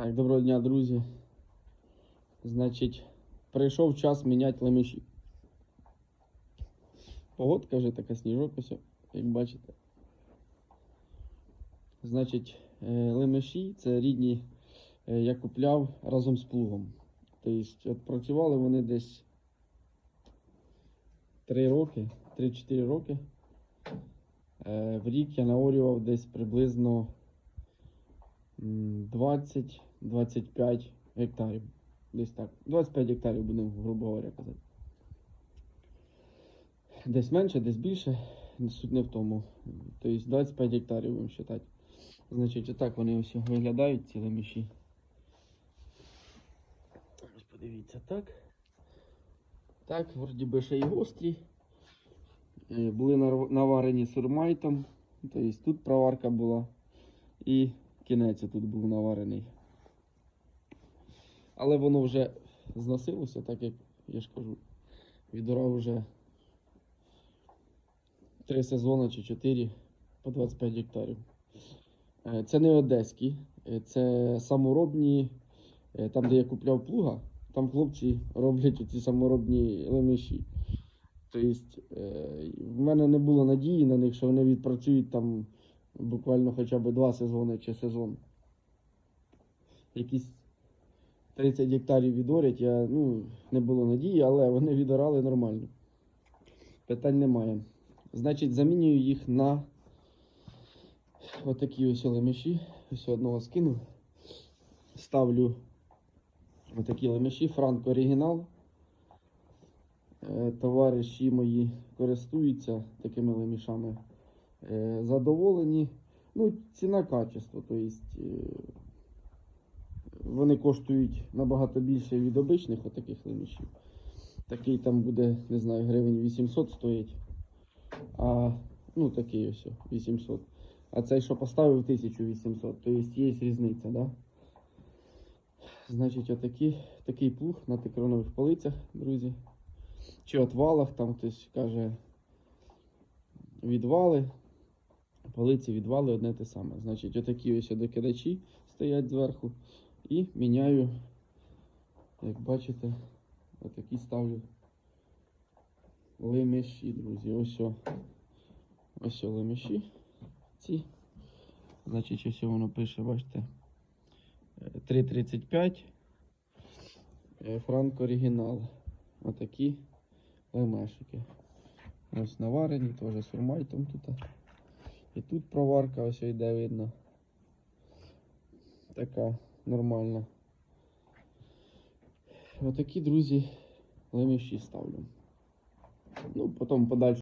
Так, доброго дня, друзі. Значить, прийшов час міняти лемеші. Погодка вже така сніжок, як бачите. Значить, е, лемеші це рідні, е, я купляв разом з плугом. Тобто, от працювали вони десь 3 роки, 3-4 роки. Е, В рік я наорював десь приблизно 20-25 гектарів. Десь так. 25 гектарів будемо, грубо говоря, казати. Десь менше, десь більше. Суть не в тому. Тобто 25 гектарів будемо вважати. Значить, отак вони ось виглядають, ці леміші. Ось подивіться, так. Так, вроді би ще й гострі. Е, Були наварені сурмайтом. Тобто тут проварка була. І кінець тут був наварений. Але воно вже зносилося, так як я ж кажу. Відорав вже 3 сезони чи 4 по 25 гектарів. Е, Це не одеські, е, це саморобні, е, там, де я купляв плуга, там хлопці роблять ці саморобні лемеші. Тобто, в мене не було надії на них, що вони відпрацюють там буквально хоча б два сезони чи сезон. Якісь 30 гектарів відорять, я, ну, не було надії, але вони відорали нормально. Питань немає. Значить, замінюю їх на отакі ось лемеші. Ось одного скинув. Ставлю отакі лемеші, Франк оригінал. Е, Товариші мої користуються такими лемішами. Е, Задоволені. Ну, ціна качество. Тобто, е, вони коштують набагато більше від обичних отаких лемішів. Такий там буде, не знаю, гривень 800 стоїть. А, ну такий ось 800. А цей, що поставив 1800, тобто є різниця, да? Значить, отакі, такий плуг на тикронових полицях, друзі. Чи отвалах, там хтось каже відвали. Полиці відвали одне те саме. Значить, отакі ось докидачі стоять зверху. І міняю, як бачите, отакі ставлю лемеші, друзі. Ось о. Ось о лемеші. Ці. Значить, ось воно пише, бачите. е, 3,35. е, Франк оригінал. Отакі лемешики. Ось наварені, теж з урмайтом тут. І тут проварка ось йде видно. Така нормальна. Отакі, друзі, леміші ставлю. Ну, потім подальше.